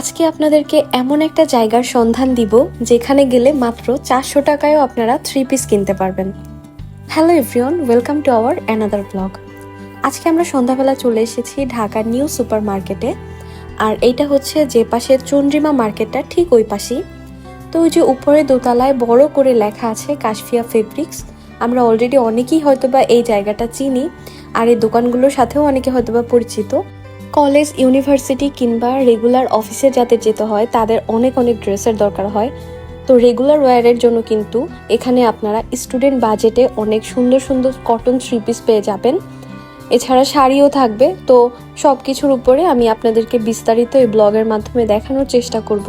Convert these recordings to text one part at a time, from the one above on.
আজকে আপনাদেরকে এমন একটা জায়গার সন্ধান দিব যেখানে গেলে মাত্র চারশো টাকায়ও আপনারা থ্রি পিস কিনতে পারবেন। Hello everyone welcome to our another blog আজকে আমরা সন্ধ্যাবেলা চলে এসেছি ঢাকার নিউ সুপার মার্কেটে আর এইটা হচ্ছে যে পাশে চন্দ্রিমা মার্কেটটা ঠিক ওই পাশেই। তো ওই যে উপরে দোতলায় বড় করে লেখা আছে কাশফিয়া ফেব্রিক্স আমরা অলরেডি অনেকেই হয়তোবা এই জায়গাটা চিনি, আর এই দোকানগুলোর সাথেও অনেকে হয়তোবা পরিচিত। কলেজ, ইউনিভার্সিটি কিংবা রেগুলার অফিসে যাদের যেতে হয়, তাদের অনেক অনেক ড্রেসের দরকার হয়। তো রেগুলার ওয়্যারের জন্য কিন্তু এখানে আপনারা স্টুডেন্ট বাজেটে অনেক সুন্দর সুন্দর কটন থ্রি পিস পেয়ে যাবেন। এছাড়া শাড়িও থাকবে। তো সব কিছুর উপরে আমি আপনাদেরকে বিস্তারিত এই ব্লগের মাধ্যমে দেখানোর চেষ্টা করব।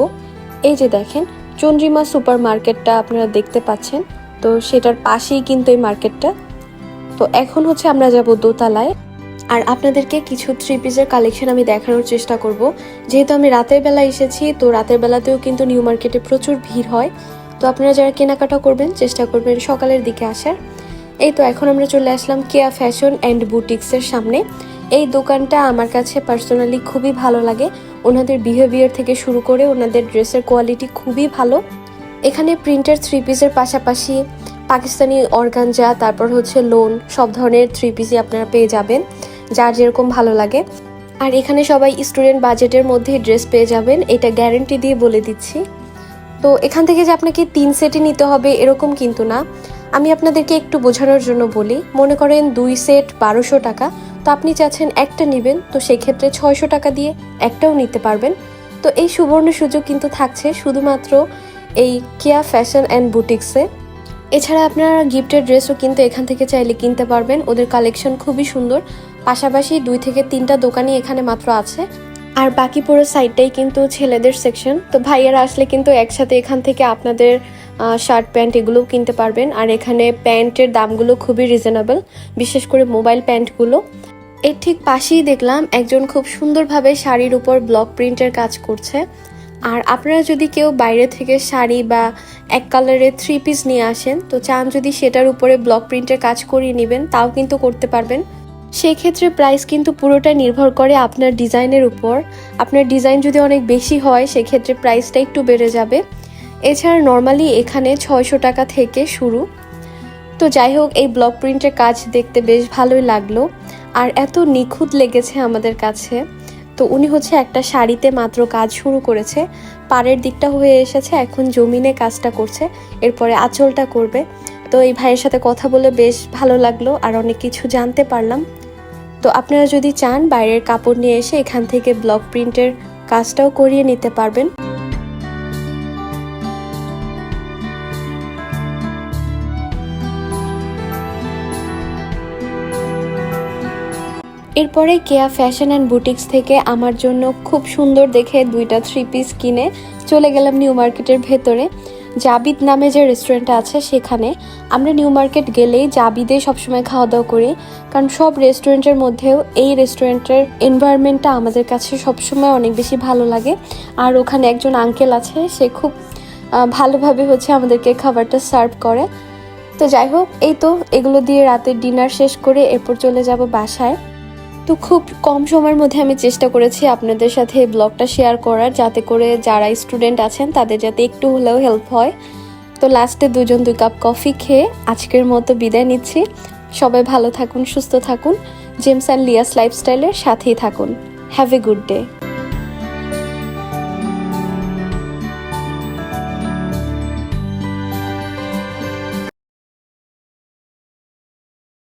এই যে দেখেন, চন্দ্রিমা সুপার মার্কেটটা আপনারা দেখতে পাচ্ছেন। তো সেটার পাশেই কিন্তু এই মার্কেটটা তো এখন হচ্ছে আমরা যাব দোতলায়। আর আপনাদেরকে কিছু থ্রি পিসের কালেকশন আমি দেখানোর চেষ্টা করব। যেহেতু আমি রাতের বেলা এসেছি, তো রাতের বেলাতেও কিন্তু নিউ মার্কেটে প্রচুর ভিড় হয়। তো আপনারা যারা কেনাকাটা করবেন, চেষ্টা করবেন সকালের দিকে আসার। এই তো এখন আমরা চলে আসলাম কেয়া ফ্যাশন অ্যান্ড বুটিক্সের সামনে। এই দোকানটা আমার কাছে পার্সোনালি খুবই ভালো লাগে। ওনাদের বিহেভিয়ার থেকে শুরু করে ওনাদের ড্রেসের কোয়ালিটি খুবই ভালো। এখানে প্রিন্টার থ্রি পিসের পাশাপাশি পাকিস্তানি অর্গানজা তারপর হচ্ছে লোন সব ধরনের থ্রি পিসই আপনারা পেয়ে যাবেন। যার যেরকম ভালো লাগে। আর এখানে সবাই স্টুডেন্ট বাজেটের মধ্যে ড্রেস পেয়ে যাবেন, এটা গ্যারেন্টি দিয়ে বলে দিচ্ছি। তো এখান থেকে যে আপনাকে তিন সেটই নিতে হবে, এরকম কিন্তু না। আমি আপনাদেরকে একটু বোঝানোর জন্য বলি, মনে করেন দুই সেট বারোশো টাকা, তো আপনি চাচ্ছেন একটা নেবেন, তো সেক্ষেত্রে ছয়শো টাকা দিয়ে একটাও নিতে পারবেন। তো এই সুবর্ণ সুযোগ কিন্তু থাকছে শুধুমাত্র এই কেয়া ফ্যাশন অ্যান্ড বুটিক্সে এছাড়া আপনারা গিফটের ড্রেসও কিন্তু এখান থেকে চাইলে কিনতে পারবেন, ওদের কালেকশন খুবই সুন্দর। পাশাপাশি দুই থেকে তিনটা দোকানই এখানে মাত্র আছে। আর বাকি পুরো সাইডটাই কিন্তু ছেলেদের সেকশন তো ভাইয়ারা আসলে কিন্তু একসাথে এখান থেকে আপনাদের শার্ট প্যান্ট এগুলোও কিনতে পারবেন। আর এখানে প্যান্টের দামগুলো খুবই রিজনেবল বিশেষ করে মোবাইল প্যান্টগুলো। এর ঠিক পাশেই দেখলাম একজন খুব সুন্দরভাবে শাড়ির উপর ব্লক প্রিন্টের কাজ করছে। আর আপনারা যদি কেউ বাইরে থেকে শাড়ি বা এক কালারের থ্রি পিস নিয়ে আসেন, তো চান যদি সেটার উপরে ব্লক প্রিন্টের কাজ করিয়ে নেবেন, তাও কিন্তু করতে পারবেন। সেক্ষেত্রে প্রাইস কিন্তু পুরোটা নির্ভর করে আপনার ডিজাইনের উপর। আপনার ডিজাইন যদি অনেক বেশি হয়, সেক্ষেত্রে প্রাইসটা একটু বেড়ে যাবে। এছাড়া নর্মালি এখানে ছয়শো টাকা থেকে শুরু। তো যাই হোক, এই ব্লক প্রিন্টের কাজ দেখতে বেশ ভালোই লাগল। আর এত নিখুঁত লেগেছে আমাদের কাছে। তো উনি হচ্ছে একটা শাড়িতে মাত্র কাজ শুরু করেছে। পাড়ের দিকটা হয়ে এসেছে, এখন জমিনে কাজটা করছে, এরপরে আঁচলটা করবে। তো এই ভাইয়ের সাথে কথা বলে বেশ ভালো লাগল, আর অনেক কিছু জানতে পারলাম। তো আপনারা যদি চান বাইরের কাপড় নিয়ে এসে এখান থেকে ব্লক প্রিন্টের কাজটাও করিয়ে নিতে পারবেন। এরপরে কেয়া ফ্যাশন অ্যান্ড বুটিক্স থেকে আমার জন্য খুব সুন্দর দেখে দুইটা থ্রি পিস কিনে চলে গেলাম নিউ মার্কেটের ভেতরে। জাবিদ নামে যে রেস্টুরেন্টটা আছে সেখানে আমরা নিউ মার্কেট গেলেই জাবিদে সবসময় খাওয়া দাওয়া করি। কারণ সব রেস্টুরেন্টের মধ্যেও এই রেস্টুরেন্টের এনভায়রনমেন্টটা আমাদের কাছে সবসময় অনেক বেশি ভালো লাগে। আর ওখানে একজন আঙ্কেল আছে, সে খুব ভালোভাবে হচ্ছে আমাদেরকে খাবারটা সার্ভ করে। তো যাই হোক, এই তো, এগুলো দিয়ে রাতের ডিনার শেষ করে এরপর চলে যাব বাসায়। তো খুব কম সময়ের মধ্যে আমি চেষ্টা করেছি আপনাদের সাথে ব্লগটা শেয়ার করার, যাতে করে যারা স্টুডেন্ট আছেন তাদের যাতে একটু হলেও হেল্প হয়। তো লাস্টে দুজন দুই কাপ কফি খেয়ে আজকের মতো বিদায় নিচ্ছি। সবাই ভালো থাকুন, সুস্থ থাকুন। জেমস অ্যান্ড লিয়াস লাইফস্টাইলের সাথেই থাকুন। Have a good day